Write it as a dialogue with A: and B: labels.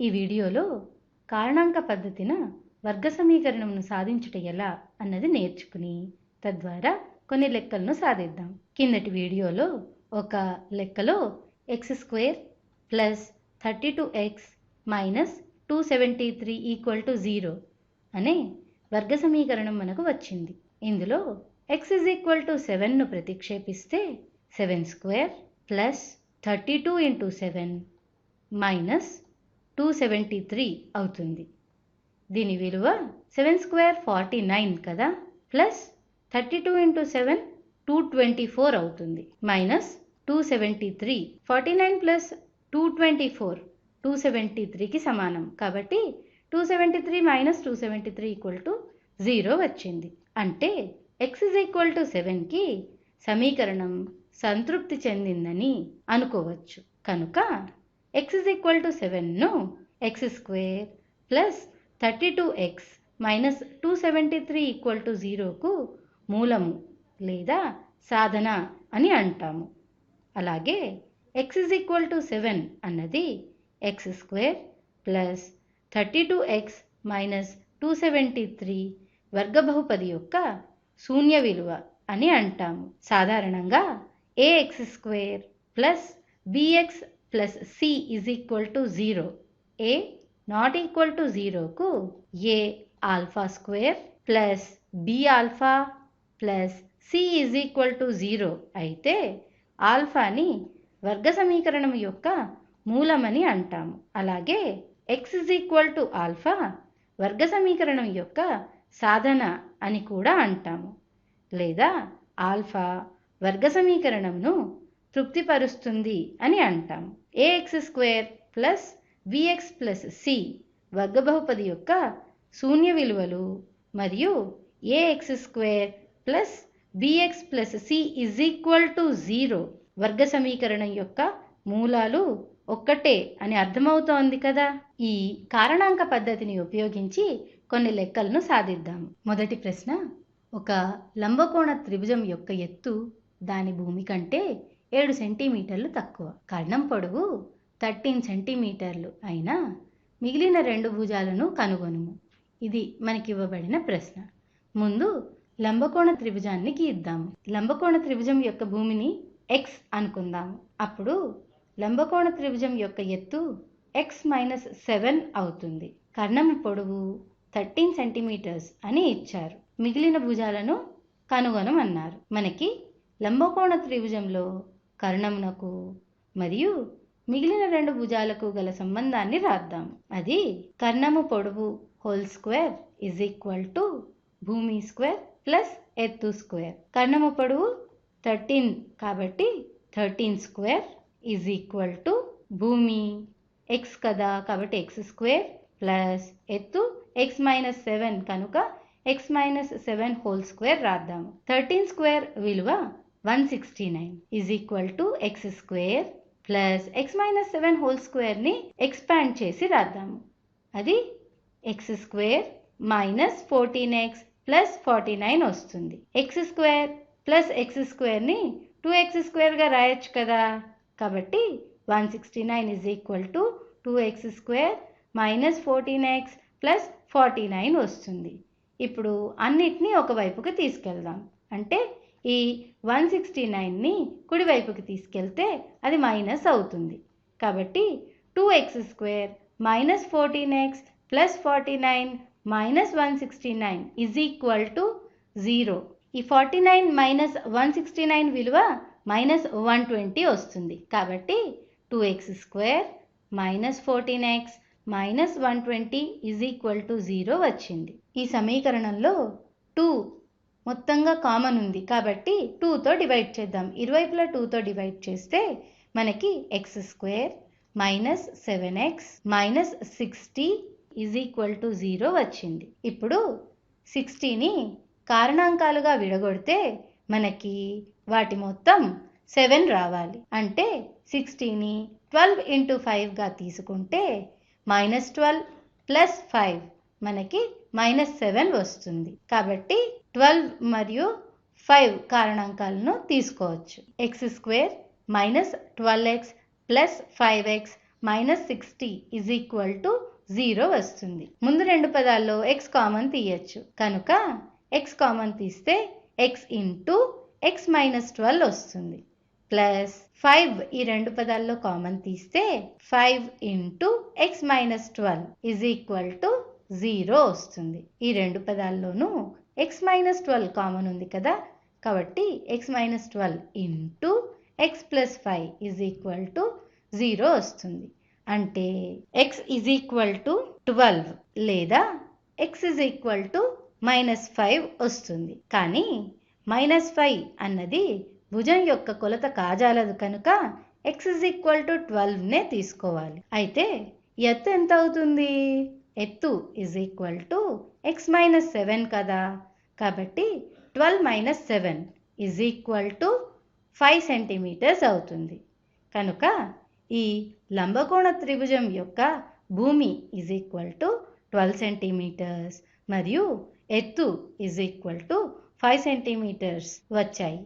A: ఈ వీడియోలో కారణాంక పద్ధతిన వర్గ సమీకరణమును సాధించుట ఎలా అన్నది నేర్చుకుని తద్వారా కొన్ని లెక్కలను సాధిద్దాం. కిందటి వీడియోలో ఒక లెక్కలో x square plus thirty two x minus two seventy three equal to zero అనే వర్గ సమీకరణం మనకు వచ్చింది. ఇందులో ఎక్స్ ఇజ్ ఈక్వల్ టు సెవెన్ను ప్రతిక్షేపిస్తే seven square plus thirty two into seven minus two seventy three అవుతుంది. దీని విలువ సెవెన్ స్క్వేర్ ఫార్టీ నైన్ కదా? Plus thirty two into seven two twenty four అవుతుంది. Minus two seventy three forty nine plus two twenty four two seventy త్రీకి సమానం. కాబట్టి two seventy three minus two seventy three equal to zero వచ్చింది. అంటే X is equal to సెవెన్కి సమీకరణం సంతృప్తి చెందిందని అనుకోవచ్చు. కనుక x is equal to సెవెన్ను x square plus thirty two x minus two seventy three equal to జీరోకు మూలము లేదా సాధన అని అంటాము. అలాగే x is equal to seven అన్నది x square plus thirty two x minus two seventy three వర్గ బహుపది యొక్క శూన్య విలువ అని అంటాము. సాధారణంగా a x square plus b x plus c is equal to zero a not equal to జీరోకు a alpha square plus b alpha plus c is equal to zero అయితే ఆల్ఫాని వర్గ సమీకరణం యొక్క మూలమని అంటాము. అలాగే x is equal to alpha వర్గ సమీకరణం యొక్క సాధన అని కూడా అంటాము. లేదా ఆల్ఫా వర్గ సమీకరణంను తృప్తిపరుస్తుంది అని అంటాము. A x square plus b x plus c వర్గ బహుపది యొక్క శూన్య విలువలు మరియు a x square plus b x plus c is equal to zero వర్గ సమీకరణం యొక్క మూలాలు ఒక్కటే అని అర్థమవుతోంది కదా. ఈ కారణాంక పద్ధతిని ఉపయోగించి కొన్ని లెక్కలను సాధిద్దాం. మొదటి ప్రశ్న ఒక లంబకోణ త్రిభుజం యొక్క ఎత్తు దాని భూమి కంటే ఏడు సెంటీమీటర్లు తక్కువ. కర్ణం పొడవు థర్టీన్ సెంటీమీటర్లు అయినా మిగిలిన రెండు భుజాలను కనుగొనుము. ఇది మనకివ్వబడిన ప్రశ్న. ముందు లంబకోణ త్రిభుజాన్ని గీద్దాము. లంబకోణ త్రిభుజం యొక్క భూమిని ఎక్స్ అనుకుందాము. అప్పుడు లంబకోణ త్రిభుజం యొక్క ఎత్తు ఎక్స్ మైనస్ సెవెన్ అవుతుంది. కర్ణం పొడవు థర్టీన్ సెంటీమీటర్స్ అని ఇచ్చారు. మిగిలిన భుజాలను కనుగొనమన్నారు. మనకి లంబకోణ త్రిభుజంలో కర్ణమునకు మరియు మిగిలిన రెండు భుజాలకు గల సంబంధాన్ని రాద్దాం అది కర్ణము పొడవు whole square is equal to భూమి స్క్వేర్ ప్లస్ ఎత్తు స్క్వేర్ కర్ణము పొడవు థర్టీన్ కాబట్టి thirteen square is equal to భూమి ఎక్స్ కదా కాబట్టి ఎక్స్ స్క్వేర్ ప్లస్ ఎత్తు ఎక్స్ మైనస్ సెవెన్ కనుక x minus seven whole square రాద్దాము. Thirteen square విలువ one sixty nine is equal to x square plus x minus seven whole స్క్వేర్ని expand చేసి రాద్దాము. అది x square minus fourteen x plus forty nine వస్తుంది. X square plus x స్క్వేర్ని two x స్క్వేర్గా రాయొచ్చు కదా. కాబట్టి one sixty nine is equal to two x square minus fourteen x plus forty nine వస్తుంది. ఇప్పుడు అన్నిటినీ ఒకవైపుకి తీసుకెళ్దాం. అంటే ఈ వన్ సిక్స్టీ నైన్ని కుడివైపుకి తీసుకెళ్తే అది మైనస్ అవుతుంది. కాబట్టి two x square minus fourteen x plus forty nine minus one sixty nine is equal to zero. ఈ forty nine minus one sixty nine విలువ మైనస్ వన్ ట్వంటీ వస్తుంది. కాబట్టి two x square minus fourteen x minus one twenty is equal to zero వచ్చింది. ఈ సమీకరణంలో two మొత్తంగా common ఉంది. కాబట్టి టూతో డివైడ్ చేద్దాం. ఇరువైపులా టూతో డివైడ్ చేస్తే మనకి x square minus seven x minus sixty is equal to zero వచ్చింది. ఇప్పుడు సిక్స్టీని కారణాంకాలుగా విడగొడితే మనకి వాటి మొత్తం సెవెన్ రావాలి. అంటే సిక్స్టీని ట్వెల్వ్ ఇంటూ ఫైవ్గా తీసుకుంటే మైనస్ ట్వెల్వ్ ప్లస్ ఫైవ్ మనకి మైనస్ సెవెన్ వస్తుంది. కాబట్టి ట్వెల్వ్ మరియు ఫైవ్ కారణాంకాలను తీసుకోవచ్చు. X square minus twelve x plus five x minus sixty is equal to zero వస్తుంది. ముందు రెండు పదాల్లో ఎక్స్ కామన్ తీయచ్చు. కనుక ఎక్స్ కామన్ తీస్తే x into x minus twelve వస్తుంది. ప్లస్ ఫైవ్ ఈ రెండు పదాల్లో కామన్ తీస్తే five into x minus twelve is equal to zero వస్తుంది. ఈ రెండు పదాల్లోనూ ఎక్స్ మైనస్ ట్వెల్వ్ కామన్ ఉంది కదా. కాబట్టి x minus twelve into x plus five is equal to zero వస్తుంది. అంటే x is equal to twelve లేదా x is equal to minus five వస్తుంది. కానీ మైనస్ ఫైవ్ అన్నది భుజం యొక్క కొలత కాజాలదు కనుక ఎక్స్ ఇజ్ ఈక్వల్ టు ట్వెల్వ్నే తీసుకోవాలి. అయితే ఎత్తు ఎంత అవుతుంది? ఎత్తు is equal to x minus seven కదా. కాబట్టి twelve minus seven is equal to five centimetres అవుతుంది. కనుక ఈ లంబకోణ త్రిభుజం యొక్క భూమి is equal to twelve centimetres మరియు ఎత్తు is equal to five centimetres వచ్చాయి.